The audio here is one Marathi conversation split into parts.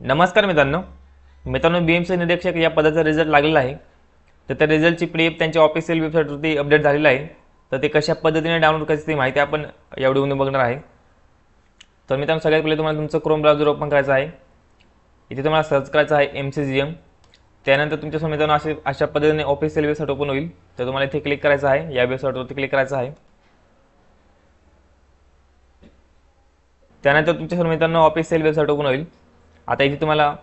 नमस्कार मित्रांनो. मित्रांनो बी एम सी निरीक्षक या पदाचा रिझल्ट लागलेला आहे. तर त्या रिझल्टची पी डी एफ त्यांच्या ऑफिशियल वेबसाईटवरती अपडेट झालेला आहे. तर ते कशा पद्धतीने डाउनलोड करायची ती माहिती आपण या व्हिडिओमध्ये बघणार आहे. तर मित्रांनो सगळ्यात पहिले तुम्हाला तुमचं क्रोम ब्राउझर ओपन करायचं आहे. इथे तुम्हाला सर्च करायचं आहे एम सी जी एम त्यानंतर तुमच्यासमोर मित्रांनो असे अशा पद्धतीने ऑफिशियल वेबसाईट ओपन होईल. तर तुम्हाला इथे क्लिक करायचं आहे. या वेबसाईटवरती क्लिक करायचं आहे. त्यानंतर तुमच्यासमोर मित्रांनो ऑफिशियल वेबसाईट ओपन होईल. आता इथे तुम्हाला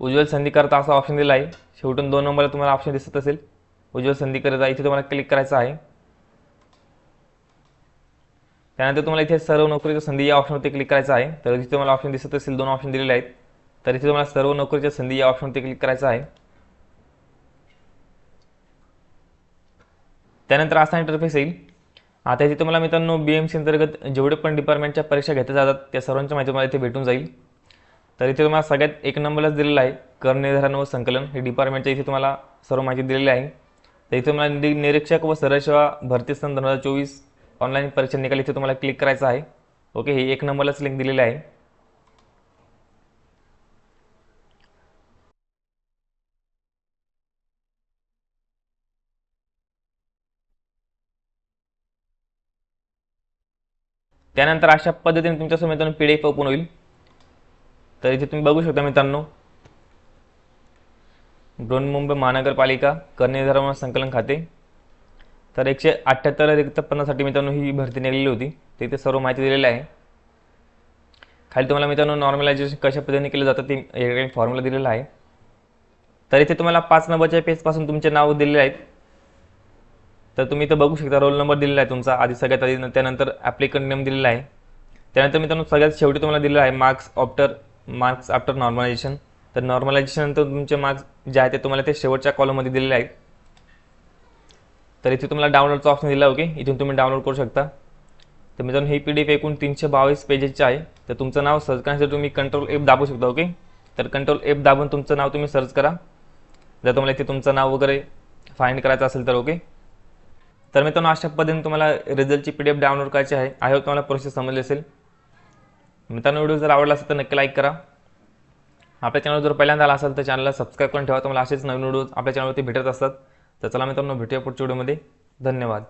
उज्ज्वल संधीकरता असा ऑप्शन दिला आहे शेवटून दोन नंबरला तुम्हाला ऑप्शन दिसत असेल. उज्ज्वल संधीकरता इथे तुम्हाला क्लिक करायचं आहे. त्यानंतर तुम्हाला इथे सर्व नोकरीच्या संधी या ऑप्शनवरती क्लिक करायचं आहे. तर इथे तुम्हाला ऑप्शन दिसत असेल दोन ऑप्शन दिलेले आहेत. तर इथे तुम्हाला सर्व नोकरीच्या संधी या ऑप्शनवरती क्लिक करायचं आहे. त्यानंतर असा इंटरफेस येईल. आता इथे तुम्हाला मित्रांनो बी एम सी अंतर्गत जेवढे पण डिपार्टमेंटच्या परीक्षा घेतल्या जातात त्या सर्वांची माहिती तुम्हाला इथे भेटून जाईल. तर इथे तुम्हाला सगळ्यात एक नंबरलाच दिलेला आहे. कर निर्धारण व संकलन हे डिपार्टमेंटच्या इथे तुम्हाला सर्व माहिती दिलेली आहे. तर इथे तुम्हाला नि- निरीक्षक व सरसेवा भरती सन दोन हजार चोवीस ऑनलाईन परीक्षा निकाल इथे तुम्हाला क्लिक करायचं आहे. ओके हे एक नंबरलाच लिंक दिलेली आहे. त्यानंतर अशा पद्धतीने तुमच्यासमोर मित्रांनो पी डी एफ ओपन होईल. तर इथे तुम्ही बघू शकता मित्रांनो. बृहन्मुंबई महानगरपालिका करनिर्धारण संकलन खाते. तर एकशे अठ्ठ्याहत्तर रिक्त पन्नाससाठी मित्रांनो ही भरती निघालेली होती. ते इथे सर्व माहिती दिलेली आहे. खाली तुम्हाला मित्रांनो नॉर्मलायझेशन कशा पद्धतीने केलं जातं ते या फॉर्म्युला दिलेला आहे. तर इथे तुम्हाला पाच नंबरच्या पेजपासून तुमचे नाव दिलेले आहेत. तर तुम्ही इथं बघू शकता रोल नंबर दिलेला आहे तुमचा. आधी सगळ्यात आधी त्यानंतर ॲप्लिकंट नेम दिलेला आहे. त्यानंतर मित्रांनो सगळ्यात शेवटी तुम्हाला दिलेलं आहे marks after marks after normalisation तर नॉर्मलायझेशननंतर तुमचे मार्क्स जे आहे ते तुम्हाला ते शेवटच्या कॉलममध्ये दिलेले आहेत. तर इथे तुम्हाला डाउनलोडचा ऑप्शन दिला ओके इथून तुम्ही डाउनलोड करू शकता. तर मित्रांनो ही पी डी एफ एकूण तीनशे बावीस पेजेसची आहे. तर तुमचं नाव सर्च करण्यासाठी तुम्ही कंट्रोल एप दाबू शकता ओके तर कंट्रोल एप दाबून तुमचं नाव तुम्ही सर्च करा. जर तुम्हाला इथे तुमचं नाव वगैरे फाइंड करायचं असेल तर ओके तर मित्रांनो अशा पद्धतीने तुम्हाला रिझल्टची पी डी एफ डाउनलोड करायची आहे. आय होप तुम्हाला प्रोसेस समजली असेल. मित्रांनो व्हिडिओ जर आवडला असेल तर नक्की लाईक करा. आपल्या चॅनल जर पहिल्यांदा आला असेल तर चॅनलला सबस्क्राईब करून ठेवा. तुम्हाला असेच नवीन व्हिडिओ आपल्या चॅनलवरती भेटत असतात. तर चला मित्रांनो भेटूया पुढच्या व्हिडिओमध्ये. धन्यवाद.